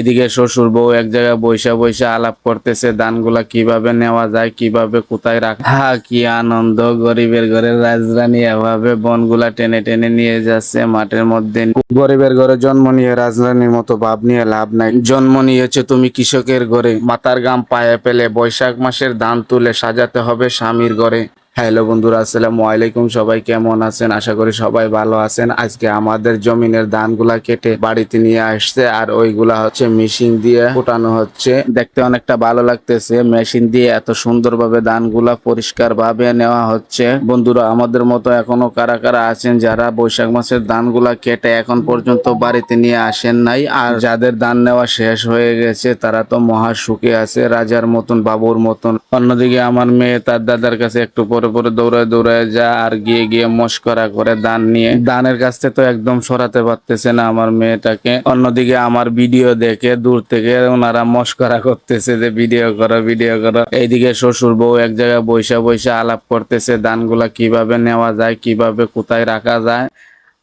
এদিকে শ্বশুর বউ এক জায়গায় বৈশা বৈশা আলাপ করতেছে ধানগুলা কীভাবে নেওয়া যায়, কীভাবে কোথায় রাখা, কি আনন্দ, গরিবের ঘরের রাজরানী এভাবে বনগুলা টেনে টেনে নিয়ে যাচ্ছে, মাঠের মধ্যে গরিবের ঘরে জন্ম নিয়ে রাজরানীর মতো ভাব নিয়ে লাভ নাই। জন্ম নিয়েছে তুমি কৃষকের ঘরে মাথার গাম পায়ে পেলে, বৈশাখ মাসের ধান তুলে সাজাতে হবে স্বামীর ঘরে। হ্যালো বন্ধুরা, আসসালামু আলাইকুম। সবাই কেমন আছেন? আশা করি সবাই ভালো আছেন। আজকে আমাদের জমিনের ধানগুলা কেটে বাড়িতে নিয়ে আসছে, আর ওইগুলা হচ্ছে মেশিন দিয়ে ফুটানো হচ্ছে। দেখতে অনেকটা ভালো লাগতেছে। মেশিন দিয়ে এত সুন্দরভাবে ধানগুলা পরিষ্কার ভাবে নেওয়া হচ্ছে। বন্ধুরা, আমাদের মতো এখনও কারা কারা আছেন, যারা বৈশাখ মাসের ধানগুলা কেটে এখন পর্যন্ত বাড়িতে নিয়ে আসেন নাই, আর যাদের ধান নেওয়া শেষ হয়ে গেছে, তারা তো মহা সুখে আছে, রাজার মতন, বাবুর মতন। অন্যদিকে আমার মেয়ে তার দাদার কাছে একটু পরে পরে দৌড়ায় দৌড়ায় যা আর গিয়ে গিয়ে মস্করা করে দান নিয়ে। দানের কাছে তো একদম সরাতে পারতেছে না আমার মেয়েটাকে। অন্যদিকে আমার ভিডিও দেখে দূর থেকে ওনারা মস্করা করতেছে যে, ভিডিও করো ভিডিও করো। এইদিকে শ্বশুর বউ এক জায়গায় বৈশা বৈশা আলাপ করতেছে, দানগুলা কীভাবে নেওয়া যায়, কীভাবে কোথায় রাখা যায়?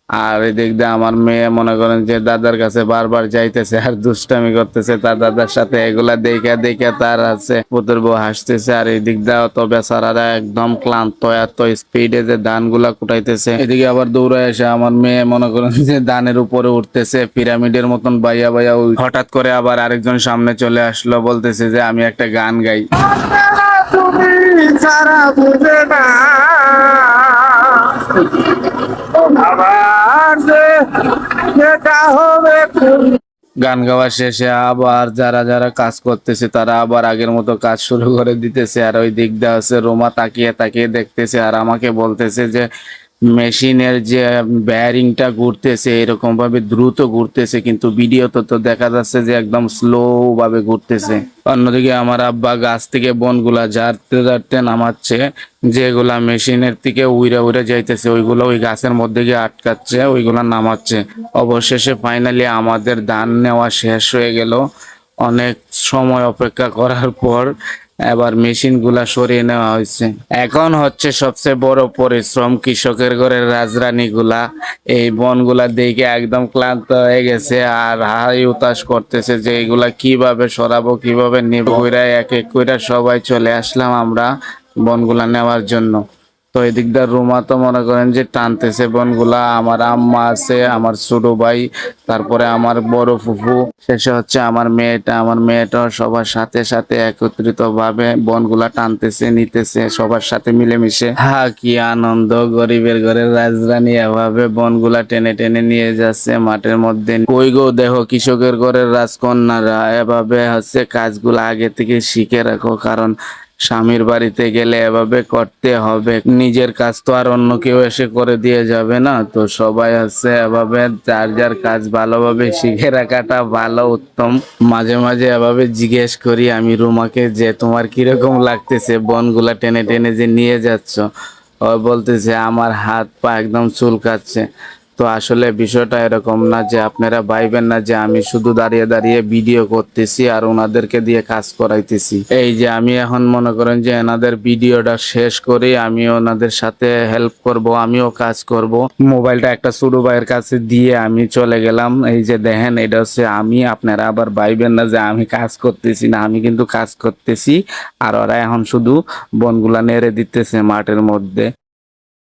আর এদিক দিয়ে আমার মেয়ে মনে করেন যে দাদার কাছে বারবার যাইতেছে আর দুষ্টামি করতেছে, তার দাদার সাথে এগুলা দেখে দেখে তার আছে, পুতুর বউ হাসতেছে আর এই দিক দিয়ে তো বেচারারা একদম ক্লান্ত, এত স্পিডে যে ধানগুলা কুটাইতেছে। এদিকে আবার দৌড়ে এসে আমার মেয়ে মনে করেন যে ধানের উপরে উঠতেছে, পিরামিডের মতন বাইয়া বাইয়া হঠাৎ করে আবার আরেকজন সামনে চলে আসলো, বলতেছে যে আমি একটা গান গাই। তুমি বুঝে না। গান গাওয়া শেষে আবার যারা যারা কাজ করতেছে, তারা আবার আগের মতো কাজ শুরু করে দিতেছে। আর ওই দিক দিয়ে রোমা তাকিয়ে তাকিয়ে দেখতেছে আর আমাকে বলতেছে যে মেশিনের যে ব্যারিংটা ঘুরতেছে এরকম ভাবে দ্রুত ঘুরতেছে, কিন্তু ভিডিওতে তো দেখা যাচ্ছে যে একদম স্লো ভাবে ঘুরতেছে। অন্যদিকে আমার আব্বা গাছ থেকে বনগুলা ঝাড়তে ঝাড়তে নামাচ্ছে, যেগুলা মেশিনের থেকে উইরা উইরা যাইতেছে, ওইগুলো ওই গাছের মধ্যে গিয়ে আটকাচ্ছে, ওইগুলা নামাচ্ছে। অবশেষে ফাইনালি আমাদের ধান নেওয়া শেষ হয়ে গেল। অনেক সময় অপেক্ষা করার পর এবার মেশিনগুলা সরিয়ে নেওয়া হয়েছে। এখন হচ্ছে সবচেয়ে বড় পরিশ্রম কৃষকের ঘরের রাজরানী গুলা এই বনগুলা দেখে একদম ক্লান্ত হয়ে গেছে আর হাই উতাস করতেছে যে এগুলা কীভাবে সরাবো, কীভাবে নেব। এক এক কইরা সবাই চলে আসলাম আমরা বনগুলা নেওয়ার জন্য। তো এদিক দিয়ে রুমা তো মনে করেন যে টানতেছে বনগুলা, আমার আম্মা আছে, আমার ছোট ভাই, তারপরে আমার বড় ফুফু, শেষে হচ্ছে আমার মেয়েটা আমার মেয়েটা সবার সাথে সাথে একত্রিত ভাবে বনগুলা টানতেছে, নিতেছে, সবার সাথে মিলেমিশে। হা, কি আনন্দ, গরিবের ঘরের রাজরানী এভাবে বনগুলা টেনে টেনে নিয়ে যাচ্ছে মাঠের মধ্যে। কই গো দেহ কৃষকের ঘরের রাজকন্যারা, এভাবে হচ্ছে কাজগুলো আগে থেকে শিখে রাখো, কারণ স্বামীর বাড়িতে গেলে এভাবে করতে হবে। নিজের কাজ তো আর অন্য কেউ এসে করে দিয়ে যাবে না। তো সবাই হচ্ছে এভাবে যার যার কাজ ভালোভাবে শিখে রাখাটা ভালো, উত্তম। মাঝে মাঝে এভাবে জিজ্ঞেস করি, আমি রুমাকে যে তোমার কীরকম লাগতেছে? বনগুলা টেনে টেনে যে নিয়ে যাচ্ছ? ও বলতেছে, আমার হাত পা একদম চুলকাচ্ছে। তো আসলে বিষয়টা এরকম না যে আপনারা ভাইবেন না যে আমি শুধু দাঁড়িয়ে দাঁড়িয়ে ভিডিও করতেছি আর ওনাদেরকে দিয়ে কাজ করাইতেছি। এই যে আমি এখন মনে করেন যে এনাদের ভিডিওটা শেষ করে, আমি ওনাদের সাথে হেল্প করব, আমিও কাজ করব। মোবাইলটা একটা ছোট ভাইয়ের কাছে দিয়ে আমি চলে গেলাম। এই যে দেখেন, এটা হচ্ছে আমি, আপনারা আবার ভাইবেন না যে আমি কাজ করতেছি না, আমি কিন্তু কাজ করতেছি। আর ওরা এখন শুধু বনগুলা নেড়ে দিতেছে মাঠের মধ্যে।